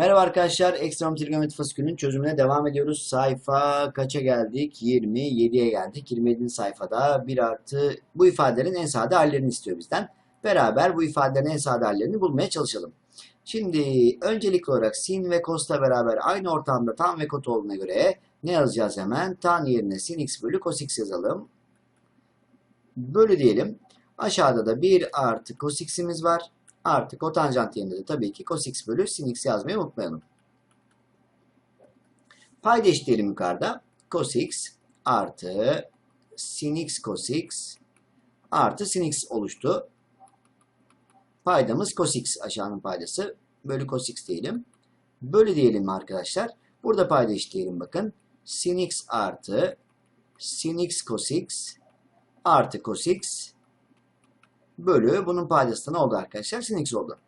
Merhaba arkadaşlar, Ekstrem Trigonometri fasikülünün çözümüne devam ediyoruz. Sayfa kaça geldik? 27'ye geldik. 27. sayfada 1 artı bu ifadelerin en sade hallerini istiyor bizden. Beraber bu ifadelerin en sade hallerini bulmaya çalışalım. Şimdi öncelikli olarak sin ve cos'la beraber aynı ortamda tan ve kot olduğuna göre ne yazacağız hemen? Tan yerine sin x bölü cos x yazalım. Bölü diyelim. Aşağıda da 1 artı cos x'imiz var. Artı kotanjant yerine de tabii ki cos x bölü sin x yazmayı unutmayalım. Payda eşitleyelim yukarıda. Cos x artı sin x cos x artı sin x oluştu. Paydamız cos x aşağının paydası. Bölü cos x diyelim. Bölü diyelim arkadaşlar. Burada payda eşitleyelim bakın. Sin x artı sin x cos x artı cos x bölü bunun paydası ne oldu arkadaşlar? Sin x oldu.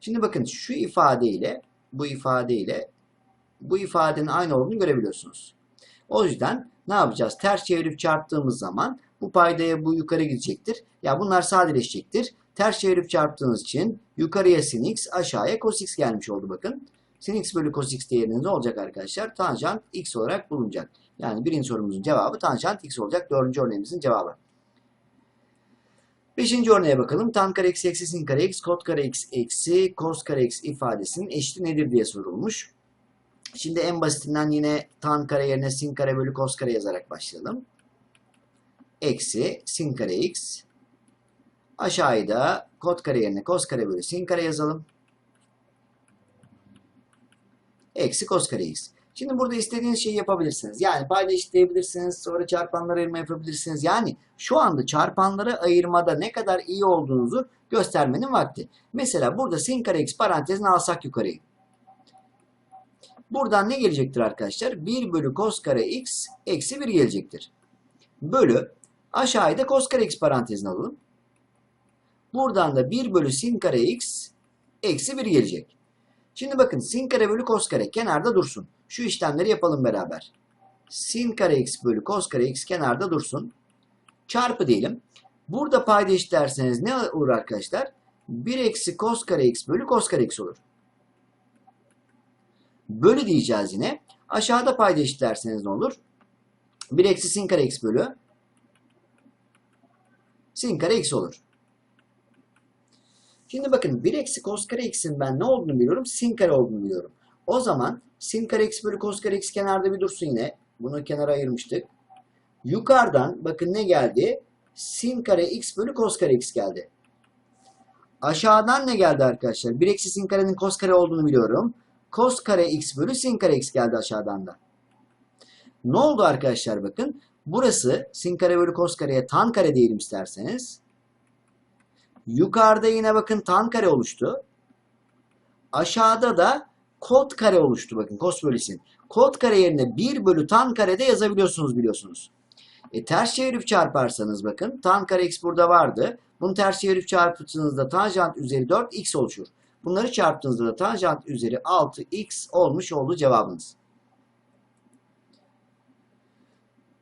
Şimdi bakın şu ifade ile bu ifade ile bu ifadenin aynı olduğunu görebiliyorsunuz. O yüzden ne yapacağız? Ters çevirip çarptığımız zaman bu paydaya bu yukarı gidecektir. Ya bunlar sadeleşecektir. Ters çevirip çarptığınız için yukarıya sin x aşağıya cos x gelmiş oldu bakın. Sin x bölü cos x değeriniz ne olacak arkadaşlar? Tanjant x olarak bulunacak. Yani birinci sorumuzun cevabı tanjant x olacak. Dördüncü örneğimizin cevabı. Beşinci örneğe bakalım. Tan kare x eksi sin kare x, kot kare x eksi cos kare x ifadesinin eşiti nedir diye sorulmuş. Şimdi en basitinden yine tan kare yerine sin kare bölü cos kare yazarak başlayalım. Eksi sin kare x. Aşağıya da kot kare yerine cos kare bölü sin kare yazalım. Eksi cos kare x. Şimdi burada istediğiniz şeyi yapabilirsiniz. Yani payda eşitleyebilirsiniz. Sonra çarpanlara ayırma yapabilirsiniz. Yani şu anda çarpanlara ayırmada ne kadar iyi olduğunuzu göstermenin vakti. Mesela burada sin kare x parantezini alsak yukarıyı. Buradan ne gelecektir arkadaşlar? 1 bölü cos kare x eksi 1 gelecektir. Bölü aşağıya da cos kare x parantezini alalım. Buradan da 1 bölü sin kare x eksi 1 gelecek. Şimdi bakın sin kare bölü cos kare kenarda dursun. Şu işlemleri yapalım beraber. Sin kare x bölü cos kare x kenarda dursun. Çarpı diyelim. Burada payda eşitlerseniz ne olur arkadaşlar? 1 eksi cos kare x bölü cos kare x olur. Bölü diyeceğiz yine. Aşağıda payda eşitlerseniz ne olur? 1 eksi sin kare x bölü sin kare x olur. Şimdi bakın 1 eksi cos kare x'in ben ne olduğunu biliyorum? Sin kare olduğunu biliyorum. O zaman sin kare x bölü cos kare x kenarda bir dursun yine. Bunu kenara ayırmıştık. Yukarıdan bakın ne geldi? Sin kare x bölü cos kare x geldi. Aşağıdan ne geldi arkadaşlar? 1 eksi sin karenin cos kare olduğunu biliyorum. Cos kare x bölü sin kare x geldi aşağıdan da. Ne oldu arkadaşlar bakın. Burası sin kare bölü cos kareye tan kare diyelim isterseniz. Yukarıda yine bakın tan kare oluştu. Aşağıda da kot kare oluştu bakın cos bölü sin. Kot kare yerine 1 bölü tan kare de yazabiliyorsunuz biliyorsunuz. E, ters çevirip çarparsanız bakın tan kare x burada vardı. Bunu ters çevirip çarptığınızda tanjant üzeri 4 x oluşur. Bunları çarptığınızda da tanjant üzeri 6 x olmuş oldu cevabınız.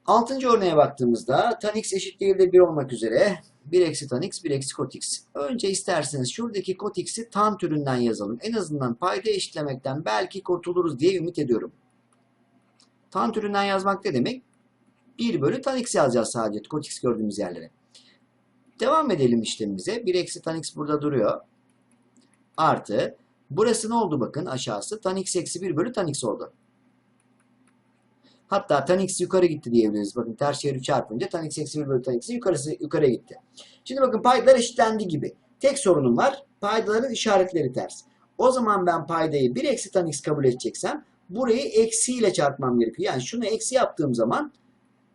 Altıncı örneğe baktığımızda tan x eşit değildir 1 olmak üzere 1 eksi tan x 1 eksi kot x. Önce isterseniz şuradaki kot x'i tan türünden yazalım. En azından payda eşitlemekten belki kurtuluruz diye ümit ediyorum. Tan türünden yazmak ne demek? 1 bölü tan x yazacağız sadece kot x gördüğümüz yerlere. Devam edelim işlemimize. 1 eksi tan x burada duruyor. Artı. Burası ne oldu bakın aşağısı? Tan x eksi 1 bölü tan x oldu. Hatta tan x yukarı gitti diyebiliriz. Bakın ters çevirip çarpınca tan x eksi 1 bölü tan x yukarısı yukarıya gitti. Şimdi bakın paydalar eşitlendi gibi. Tek sorunum var. Paydaların işaretleri ters. O zaman ben paydayı 1 eksi tan x kabul edeceksem burayı eksiyle çarpmam gerekiyor. Yani şunu eksi yaptığım zaman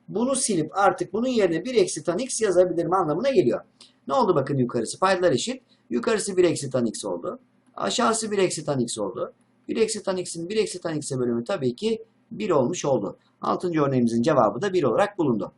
bunu silip artık bunun yerine 1 eksi tan x yazabilirim anlamına geliyor. Ne oldu bakın yukarısı? Paydalar eşit. Yukarısı 1 eksi tan x oldu. Aşağısı 1 eksi tan x oldu. 1 eksi tan x'in 1 eksi tan x'e bölümü tabii ki 1 olmuş oldu. Altıncı örneğimizin cevabı da 1 olarak bulundu.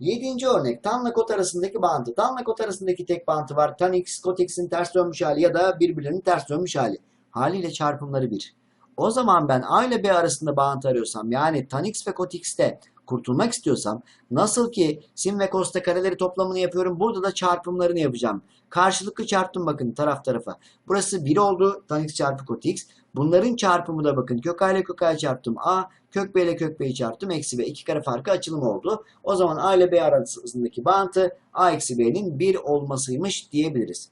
Yedinci örnek tanla kot arasındaki bağıntı. Tanla kot arasındaki tek bağıntı var. Tan x kot x'in ters dönmüş hali ya da birbirlerinin ters dönmüş hali. Haliyle çarpımları 1. O zaman ben A ile B arasında bağıntı arıyorsam yani tan x ve kot x'te kurtulmak istiyorsam nasıl ki sin ve cos'ta kareleri toplamını yapıyorum burada da çarpımlarını yapacağım. Karşılıklı çarptım bakın taraf tarafa. Burası 1 oldu tan x çarpı kot x. Bunların çarpımı da bakın kök a ile kök a çarptım a. Kök b ile kök b'yi çarptım eksi b. iki kare farkı açılım oldu. O zaman a ile b arasındaki bağıntı a eksi b'nin 1 olmasıymış diyebiliriz.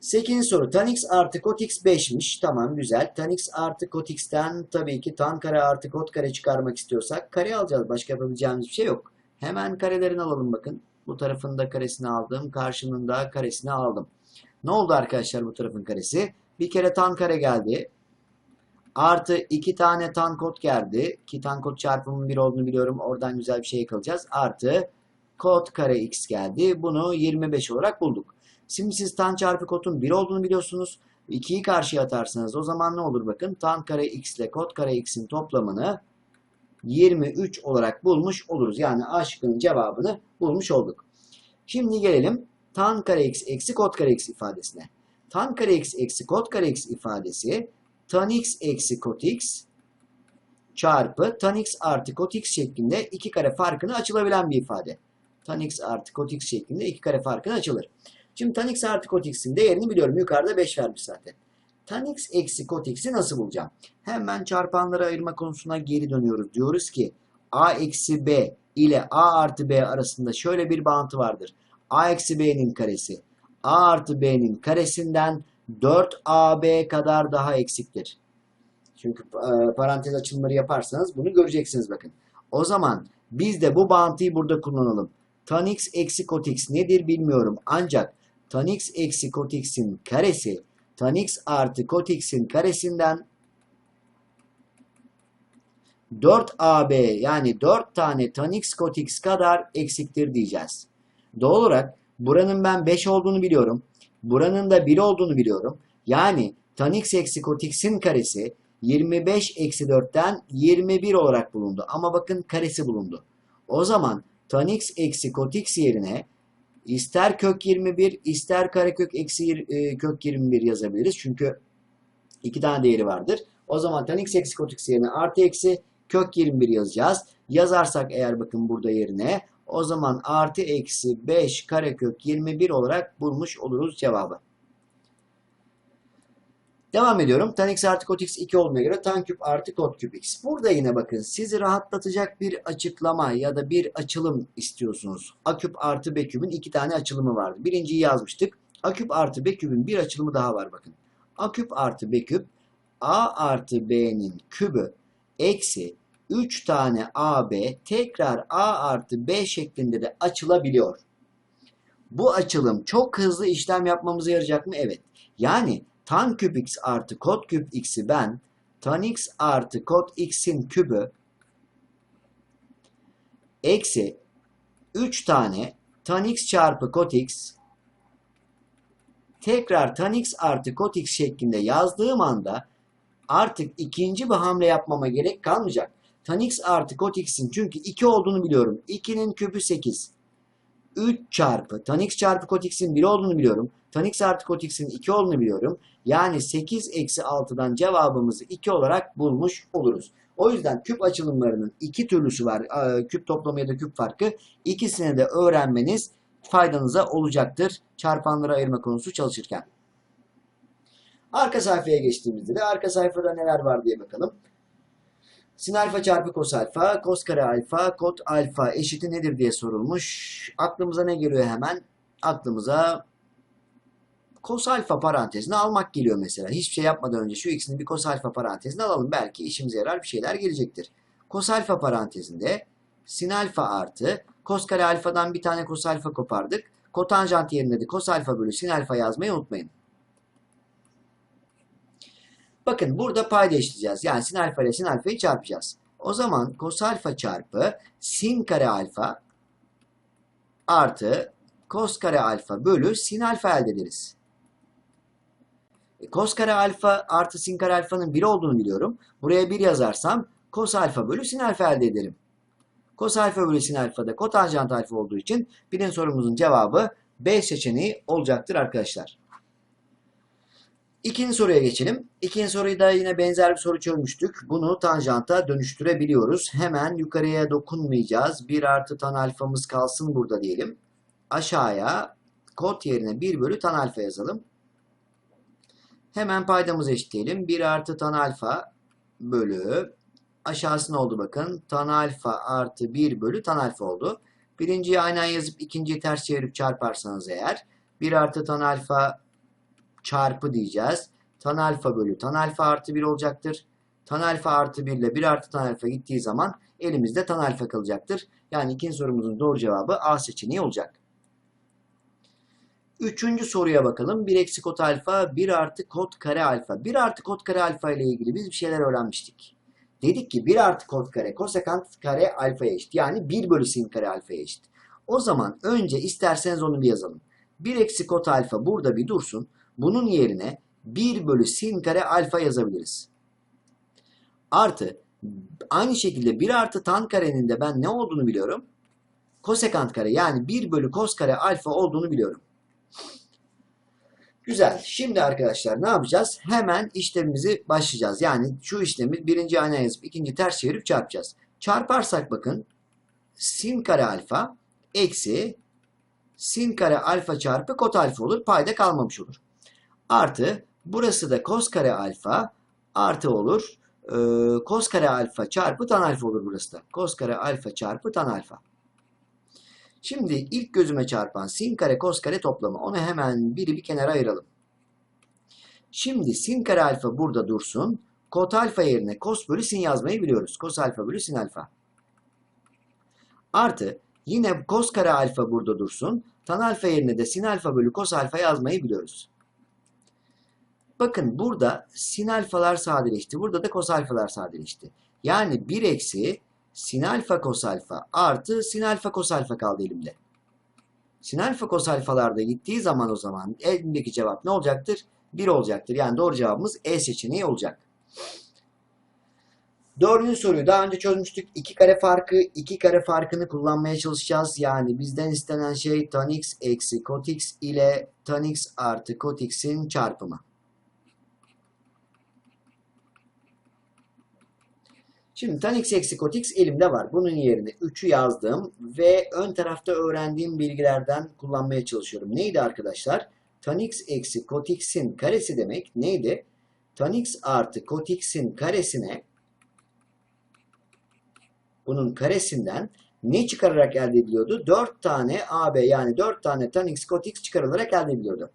8. soru tan x artı kot x 5'miş. Tamam güzel. Tan x artı kot x'ten tabii ki tan kare artı kot kare çıkarmak istiyorsak kare alacağız. Başka yapabileceğimiz bir şey yok. Hemen karelerini alalım bakın. Bu tarafın da karesini aldım. Karşının da karesini aldım. Ne oldu arkadaşlar bu tarafın karesi? Bir kere tan kare geldi. Artı iki tane tan kot geldi. Ki tan kot çarpımının bir olduğunu biliyorum. Oradan güzel bir şey yakalayacağız. Artı kot kare x geldi. Bunu 25 olarak bulduk. Şimdi siz tan çarpı kotun 1 olduğunu biliyorsunuz. 2'yi karşıya atarsanız o zaman ne olur bakın. Tan kare x ile kot kare x'in toplamını 23 olarak bulmuş oluruz. Yani A şıkkının cevabını bulmuş olduk. Şimdi gelelim tan kare x eksi kot kare x ifadesine. Tan kare x eksi kot kare x ifadesi tan x eksi kot x çarpı tan x artı kot x şeklinde iki kare farkını açılabilen bir ifade. Tan x artı kot x şeklinde iki kare farkını açılır. Şimdi tan x artı kot x'in değerini biliyorum. Yukarıda 5 vermiş zaten. Tan x eksi kot x'i nasıl bulacağım? Hemen çarpanları ayırma konusuna geri dönüyoruz. Diyoruz ki a eksi b ile a artı b arasında şöyle bir bağıntı vardır. a eksi b'nin karesi a artı b'nin karesinden 4ab kadar daha eksiktir. Çünkü e, parantez açılımları yaparsanız bunu göreceksiniz bakın. O zaman biz de bu bağıntıyı burada kullanalım. Tan x eksi kot x nedir bilmiyorum. Ancak tan x eksi kot x'in karesi tan x artı kot x'in karesinden 4ab yani 4 tane tan x kot x kadar eksiktir diyeceğiz. Doğal olarak buranın ben 5 olduğunu biliyorum. Buranın da 1 olduğunu biliyorum. Yani tan x eksi kot x'in karesi 25 eksi 4'ten 21 olarak bulundu. Ama bakın karesi bulundu. O zaman tan x eksi kot x yerine ister kök 21 ister karekök eksi e, kök 21 yazabiliriz. Çünkü iki tane değeri vardır. O zaman tan x eksi kot x yerine artı eksi kök 21 yazacağız. Yazarsak eğer bakın burada yerine o zaman artı eksi 5 karekök 21 olarak bulmuş oluruz cevabı. Devam ediyorum. Tan x artı kot x 2 olduğuna göre tan küp artı kot küp x. Burada yine bakın sizi rahatlatacak bir açıklama ya da bir açılım istiyorsunuz. A küp artı B küpün iki tane açılımı vardı. Birinciyi yazmıştık. A küp artı B küpün bir açılımı daha var bakın. A küp artı B küp A artı B'nin kübü eksi 3 tane AB tekrar A artı B şeklinde de açılabiliyor. Bu açılım çok hızlı işlem yapmamıza yarayacak mı? Evet. Yani tan küp x artı kot küp x'i ben tan x artı kot x'in kübü eksi 3 tane tan x çarpı kot x tekrar tan x artı kot x şeklinde yazdığım anda artık ikinci bir hamle yapmama gerek kalmayacak. Tan x artı kot x'in çünkü 2 olduğunu biliyorum. 2'nin küpü 8. 3 çarpı tan x çarpı kot x'in 1 olduğunu biliyorum. Tan x artı kot x'in 2 olduğunu biliyorum. Yani 8 eksi 6'dan cevabımızı 2 olarak bulmuş oluruz. O yüzden küp açılımlarının iki türlüsü var. Küp toplamı ya da küp farkı. İkisini de öğrenmeniz faydanıza olacaktır. Çarpanları ayırma konusu çalışırken. Arka sayfaya geçtiğimizde de arka sayfada neler var diye bakalım. Sin alfa çarpı kos alfa, kos kare alfa, kot alfa eşiti nedir diye sorulmuş. Aklımıza ne geliyor hemen? Aklımıza kos alfa parantezini almak geliyor mesela. Hiçbir şey yapmadan önce şu ikisini bir kos alfa parantezine alalım. Belki işimize yarar bir şeyler gelecektir. Kos alfa parantezinde sin alfa artı kos kare alfadan bir tane kos alfa kopardık. Kotanjant yerine de kos alfa bölü sin alfa yazmayı unutmayın. Bakın burada payda eşitleyeceğiz. Yani sin alfa ile sin alfayı çarpacağız. O zaman kos alfa çarpı sin kare alfa artı kos kare alfa bölü sin alfa elde ederiz. E, kos kare alfa artı sin kare alfanın 1 olduğunu biliyorum. Buraya 1 yazarsam kos alfa bölü sin alfa elde ederim. Kos alfa bölü sin alfa da kotanjant alfa olduğu için birinci sorumuzun cevabı B seçeneği olacaktır arkadaşlar. İkinci soruya geçelim. İkinci soruyu da yine benzer bir soru çözmüştük. Bunu tanjanta dönüştürebiliyoruz. Hemen yukarıya dokunmayacağız. 1 artı tan alfamız kalsın burada diyelim. Aşağıya kod yerine 1 bölü tan alfa yazalım. Hemen paydamızı eşitleyelim. 1 artı tan alfa bölü aşağısı ne oldu bakın. Tan alfa artı 1 bölü tan alfa oldu. Birinciyi aynen yazıp ikinciyi ters çevirip çarparsanız eğer 1 artı tan alfa çarpı diyeceğiz. Tan alfa bölü tan alfa artı 1 olacaktır. Tan alfa artı 1 ile 1 artı tan alfa gittiği zaman elimizde tan alfa kalacaktır. Yani ikinci sorumuzun doğru cevabı A seçeneği olacak. Üçüncü soruya bakalım. 1 eksi kot alfa 1 artı kot kare alfa. 1 artı kot kare alfa ile ilgili biz bir şeyler öğrenmiştik. Dedik ki 1 artı kot kare kosekant kare alfaya eşit. Yani 1 bölü sin kare alfaya eşit. O zaman önce isterseniz onu bir yazalım. 1 eksi kot alfa burada bir dursun. Bunun yerine 1 bölü sin kare alfa yazabiliriz. Artı aynı şekilde 1 artı tan karenin de ben ne olduğunu biliyorum. Kosekant kare yani 1 bölü kos kare alfa olduğunu biliyorum. Güzel. Şimdi arkadaşlar ne yapacağız? Hemen işlemimizi başlayacağız. Yani şu işlemi birinci ayna yazıp ikinci ters çevirip çarpacağız. Çarparsak bakın sin kare alfa eksi sin kare alfa çarpı kot alfa olur. Payda kalmamış olur. Artı burası da kos kare alfa artı olur. Ee, kos kare alfa çarpı tan alfa olur burası da. Kos kare alfa çarpı tan alfa. Şimdi ilk gözüme çarpan sin kare kos kare toplamı. Onu hemen biri bir kenara ayıralım. Şimdi sin kare alfa burada dursun. Kot alfa yerine kos bölü sin yazmayı biliyoruz. Kos alfa bölü sin alfa. Artı yine kos kare alfa burada dursun. Tan alfa yerine de sin alfa bölü kos alfa yazmayı biliyoruz. Bakın burada sin alfalar sadeleşti. Burada da kos alfalar sadeleşti. Yani 1 eksi sin alfa kos alfa artı sin alfa kos alfa kaldı elimde. Sin alfa kos alfalarda gittiği zaman o zaman elimdeki cevap ne olacaktır? 1 olacaktır. Yani doğru cevabımız E seçeneği olacak. Dördüncü soruyu daha önce çözmüştük. 2 kare farkı, 2 kare farkını kullanmaya çalışacağız. Yani bizden istenen şey tan x eksi kot x ile tan x artı kot x'in çarpımı. Şimdi tan x eksi kot x elimde var. Bunun yerine 3'ü yazdım ve ön tarafta öğrendiğim bilgilerden kullanmaya çalışıyorum. Neydi arkadaşlar? Tan x eksi kot x'in karesi demek neydi? Tan x artı kot x'in karesine bunun karesinden ne çıkararak elde ediliyordu? 4 tane AB yani 4 tane tan x kot x çıkarılarak elde ediliyordu.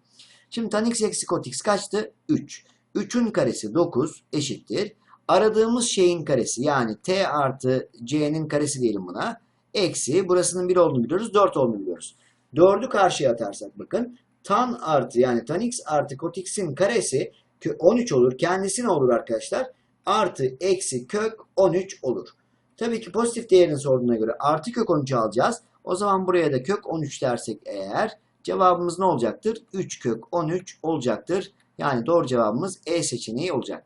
Şimdi tan x eksi kot x kaçtı? 3. 3'ün karesi 9 eşittir. Aradığımız şeyin karesi yani t artı c'nin karesi diyelim buna. Eksi burasının 1 olduğunu biliyoruz. 4 olduğunu biliyoruz. 4'ü karşıya atarsak bakın. Tan artı yani tan x artı kot x'in karesi 13 olur. Kendisi ne olur arkadaşlar? Artı eksi kök 13 olur. Tabii ki pozitif değerini sorduğuna göre artı kök 13 alacağız. O zaman buraya da kök 13 dersek eğer cevabımız ne olacaktır? 3 kök 13 olacaktır. Yani doğru cevabımız E seçeneği olacak.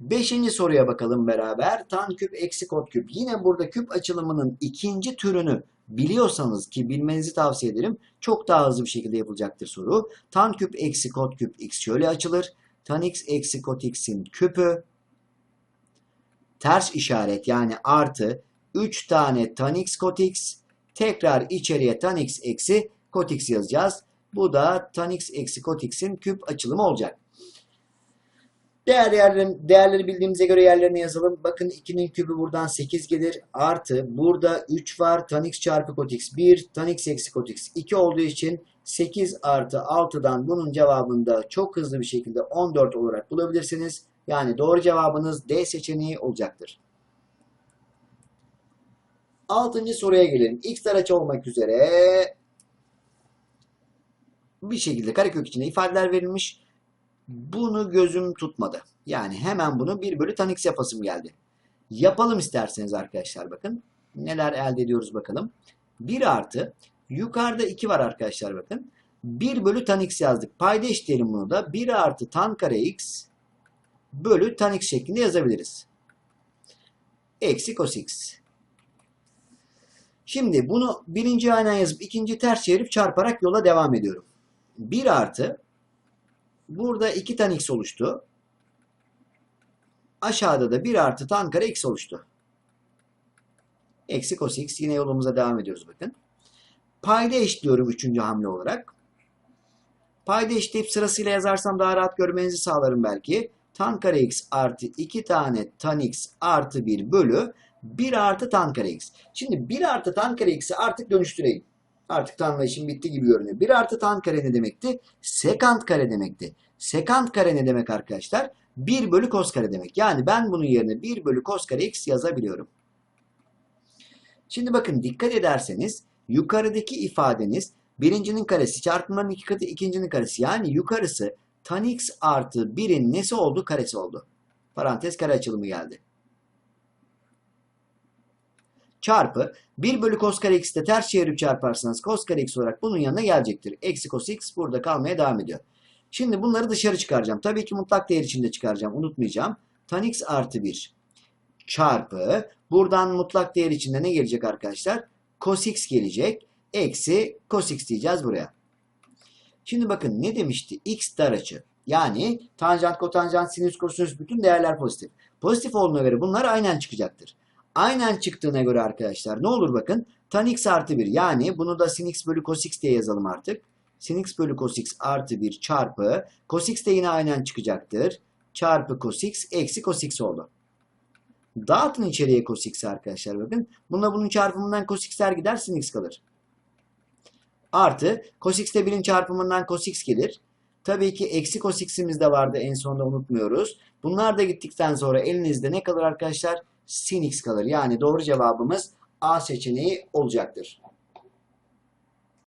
Beşinci soruya bakalım beraber. Tan küp eksi kot küp. Yine burada küp açılımının ikinci türünü biliyorsanız ki bilmenizi tavsiye ederim. Çok daha hızlı bir şekilde yapılacaktır soru. Tan küp eksi kot küp x şöyle açılır. Tan x eksi kot x'in küpü. Ters işaret yani artı 3 tane tan x kot x. Tekrar içeriye tan x eksi kot x yazacağız. Bu da tan x eksi kot x'in küp açılımı olacak. Değer yerlerin, değerleri bildiğimize göre yerlerini yazalım. Bakın 2'nin kübü buradan 8 gelir. Artı burada 3 var. Tan x çarpı kot x 1. Tan x eksi kot x 2 olduğu için 8 artı 6'dan bunun cevabını da çok hızlı bir şekilde 14 olarak bulabilirsiniz. Yani doğru cevabınız D seçeneği olacaktır. Altıncı soruya gelelim. X araç olmak üzere bir şekilde karekök içinde ifadeler verilmiş. Bunu gözüm tutmadı. Yani hemen bunu 1 bölü tan x yapasım geldi. Yapalım isterseniz arkadaşlar bakın. Neler elde ediyoruz bakalım. 1 artı yukarıda 2 var arkadaşlar bakın. 1 bölü tan x yazdık. Payda eşitleyelim bunu da. 1 artı tan kare x bölü tan x şeklinde yazabiliriz. Eksi cos x. Şimdi bunu birinci aynen yazıp ikinci ters çevirip çarparak yola devam ediyorum. 1 artı burada 2 tan x oluştu. Aşağıda da 1 artı tan kare x oluştu. Eksi cos x. Yine yolumuza devam ediyoruz bakın. Payda eşitliyorum üçüncü hamle olarak. Payda eşitleyip sırasıyla yazarsam daha rahat görmenizi sağlarım belki. Tan kare x artı 2 tane tan x artı 1 bölü 1 artı tan kare x. Şimdi 1 artı tan kare x'i artık dönüştüreyim. Artık tanımla işim bitti gibi görünüyor. 1 artı tan kare ne demekti? Sekant kare demekti. Sekant kare ne demek arkadaşlar? 1 bölü kos kare demek. Yani ben bunun yerine 1 bölü kos kare x yazabiliyorum. Şimdi bakın dikkat ederseniz yukarıdaki ifadeniz birincinin karesi çarpımların iki katı ikincinin karesi. Yani yukarısı tan x artı 1'in nesi oldu? Karesi oldu. Parantez kare açılımı geldi. Çarpı 1 bölü cos kare x'i de ters çevirip çarparsanız cos kare x olarak bunun yanına gelecektir. Eksi cos x burada kalmaya devam ediyor. Şimdi bunları dışarı çıkaracağım. Tabii ki mutlak değer içinde çıkaracağım. Unutmayacağım. Tan x artı 1 çarpı buradan mutlak değer içinde ne gelecek arkadaşlar? Cos x gelecek. Eksi cos x diyeceğiz buraya. Şimdi bakın ne demişti? X dar açı. Yani tanjant, kotanjant, sinüs, kosinüs bütün değerler pozitif. Pozitif olduğuna göre bunlar aynen çıkacaktır. Aynen çıktığına göre arkadaşlar ne olur bakın. Tan x artı 1 yani bunu da sin x bölü cos x diye yazalım artık. Sin x bölü cos x artı 1 çarpı cos x de yine aynen çıkacaktır. Çarpı cos x eksi cos x oldu. Dağıtın içeriye cos x arkadaşlar bakın. Bununla bunun çarpımından cos x'ler gider sin x kalır. Artı cos x de 1'in çarpımından cos x gelir. Tabii ki eksi cos x'imiz de vardı en sonunda unutmuyoruz. Bunlar da gittikten sonra elinizde ne kalır arkadaşlar? Sin x kalır. Yani doğru cevabımız A seçeneği olacaktır.